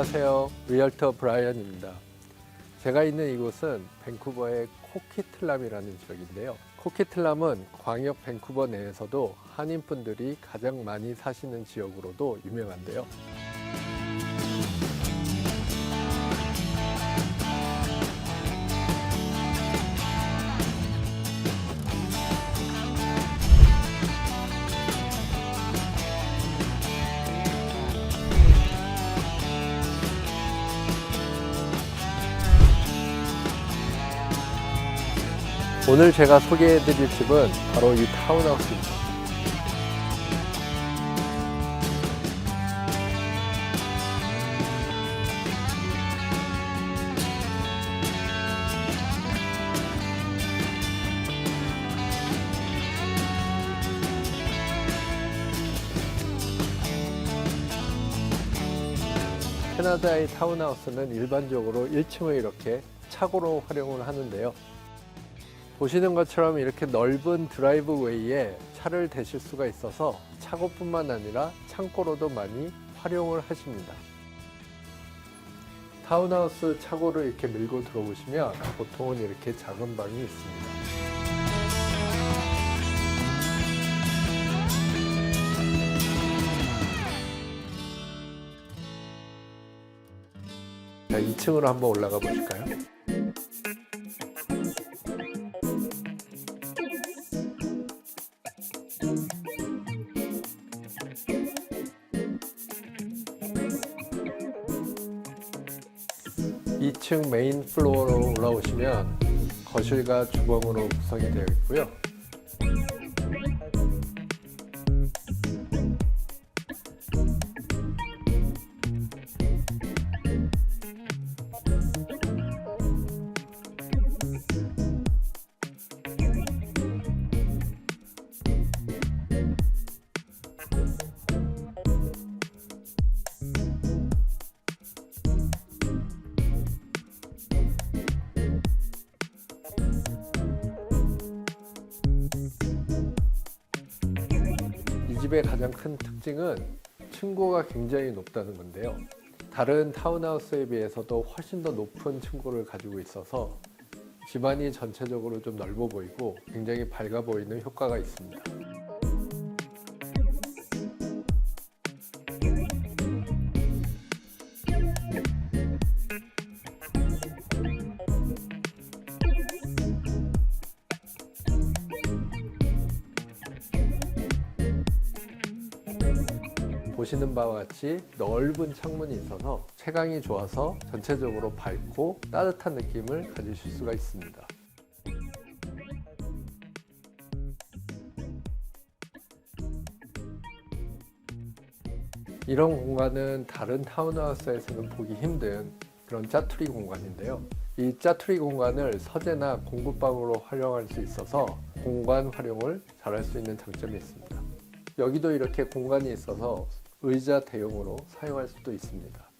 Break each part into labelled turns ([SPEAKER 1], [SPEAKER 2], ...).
[SPEAKER 1] 안녕하세요. 리얼터 브라이언입니다. 제가 있는 이곳은 밴쿠버의 코키틀람이라는 지역인데요. 코키틀람은 광역 밴쿠버 내에서도 한인분들이 가장 많이 사시는 지역으로도 유명한데요. 오늘 제가 소개해드릴 집은 바로 이 타운하우스입니다. 캐나다의 타운하우스는 일반적으로 1층을 이렇게 차고로 활용을 하는데요. 보시는 것처럼 이렇게 넓은 드라이브웨이에 차를 대실 수가 있어서 차고뿐만 아니라 창고로도 많이 활용을 하십니다. 타운하우스 차고를 이렇게 밀고 들어오시면 보통은 이렇게 작은 방이 있습니다. 자, 2층으로 한번 올라가 보실까요? 이층 메인 플로어로 올라오시면 거실과 주방으로 구성이 되어 있고요. 집의 가장 큰 특징은 층고가 굉장히 높다는 건데요. 다른 타운하우스에 비해서도 훨씬 더 높은 층고를 가지고 있어서 집안이 전체적으로 좀 넓어 보이고 굉장히 밝아 보이는 효과가 있습니다. 보시는 바와 같이 넓은 창문이 있어서 채광이 좋아서 전체적으로 밝고 따뜻한 느낌을 가지실 수가 있습니다. 이런 공간은 다른 타운하우스에서는 보기 힘든 그런 짜투리 공간인데요. 이 짜투리 공간을 서재나 공부방으로 활용할 수 있어서 공간 활용을 잘할 수 있는 장점이 있습니다. 여기도 이렇게 공간이 있어서 의자 대용으로 사용할 수도 있습니다.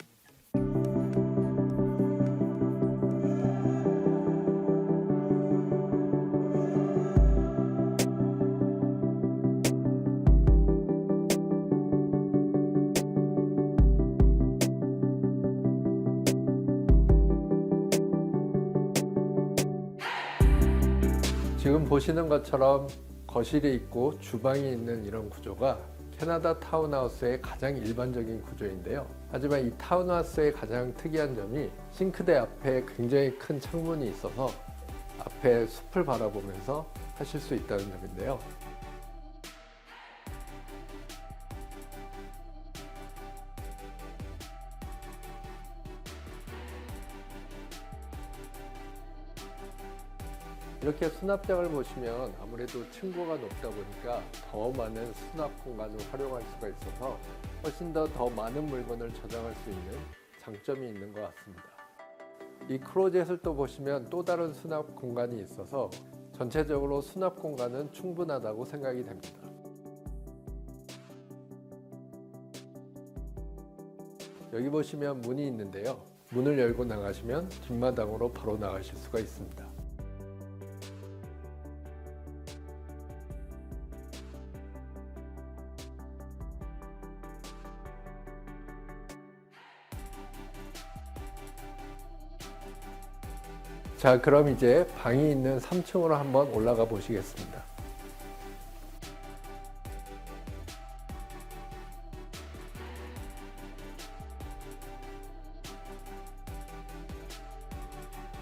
[SPEAKER 1] 지금 보시는 것처럼 거실이 있고 주방이 있는 이런 구조가 캐나다 타운하우스의 가장 일반적인 구조인데요. 하지만 이 타운하우스의 가장 특이한 점이 싱크대 앞에 굉장히 큰 창문이 있어서 앞에 숲을 바라보면서 하실 수 있다는 점인데요. 이렇게 수납장을 보시면 아무래도 층고가 높다 보니까 더 많은 수납 공간을 활용할 수가 있어서 훨씬 더 더 많은 물건을 저장할 수 있는 장점이 있는 것 같습니다. 이 크로젯을 또 보시면 또 다른 수납 공간이 있어서 전체적으로 수납 공간은 충분하다고 생각이 됩니다. 여기 보시면 문이 있는데요. 문을 열고 나가시면 뒷마당으로 바로 나가실 수가 있습니다. 자, 그럼 이제 방이 있는 3층으로 한번 올라가 보시겠습니다.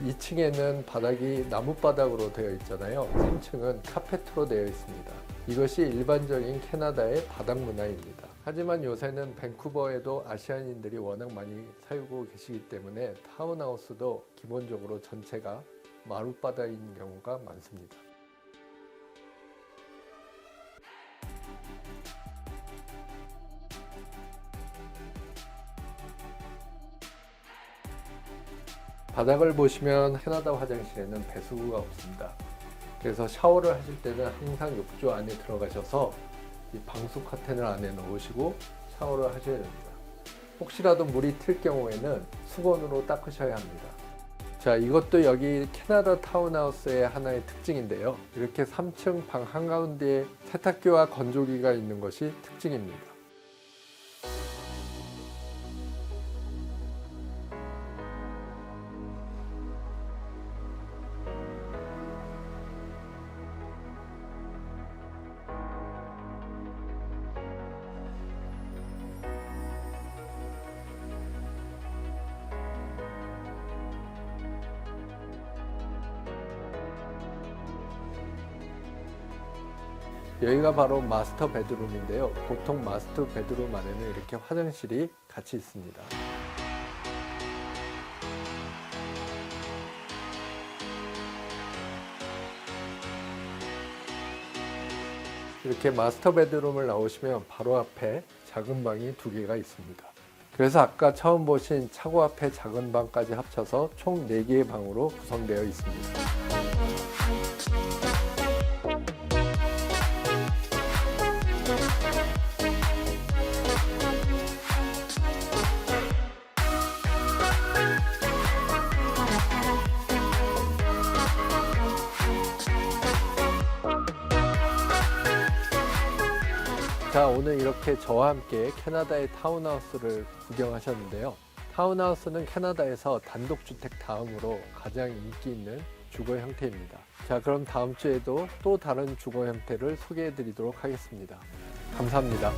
[SPEAKER 1] 이층에는 바닥이 나무바닥으로 되어 있잖아요. 3층은 카페트로 되어 있습니다. 이것이 일반적인 캐나다의 바닥 문화입니다. 하지만 요새는 밴쿠버에도 아시아인들이 워낙 많이 살고 계시기 때문에 타운하우스도 기본적으로 전체가 마룻바닥인 경우가 많습니다. 바닥을 보시면 캐나다 화장실에는 배수구가 없습니다. 그래서 샤워를 하실 때는 항상 욕조 안에 들어가셔서 이 방수 커튼을 안에 넣으시고 샤워를 하셔야 됩니다. 혹시라도 물이 튈 경우에는 수건으로 닦으셔야 합니다. 자, 이것도 여기 캐나다 타운하우스의 하나의 특징인데요. 이렇게 3층 방 한가운데에 세탁기와 건조기가 있는 것이 특징입니다. 여기가 바로 마스터 베드룸인데요. 보통 마스터 베드룸 안에는 이렇게 화장실이 같이 있습니다. 이렇게 마스터 베드룸을 나오시면 바로 앞에 작은 방이 두 개가 있습니다. 그래서 아까 처음 보신 차고 앞에 작은 방까지 합쳐서 총 4개의 방으로 구성되어 있습니다. 자, 오늘 이렇게 저와 함께 캐나다의 타운하우스를 구경하셨는데요. 타운하우스는 캐나다에서 단독주택 다음으로 가장 인기 있는 주거 형태입니다. 자, 그럼 다음 주에도 또 다른 주거 형태를 소개해 드리도록 하겠습니다. 감사합니다.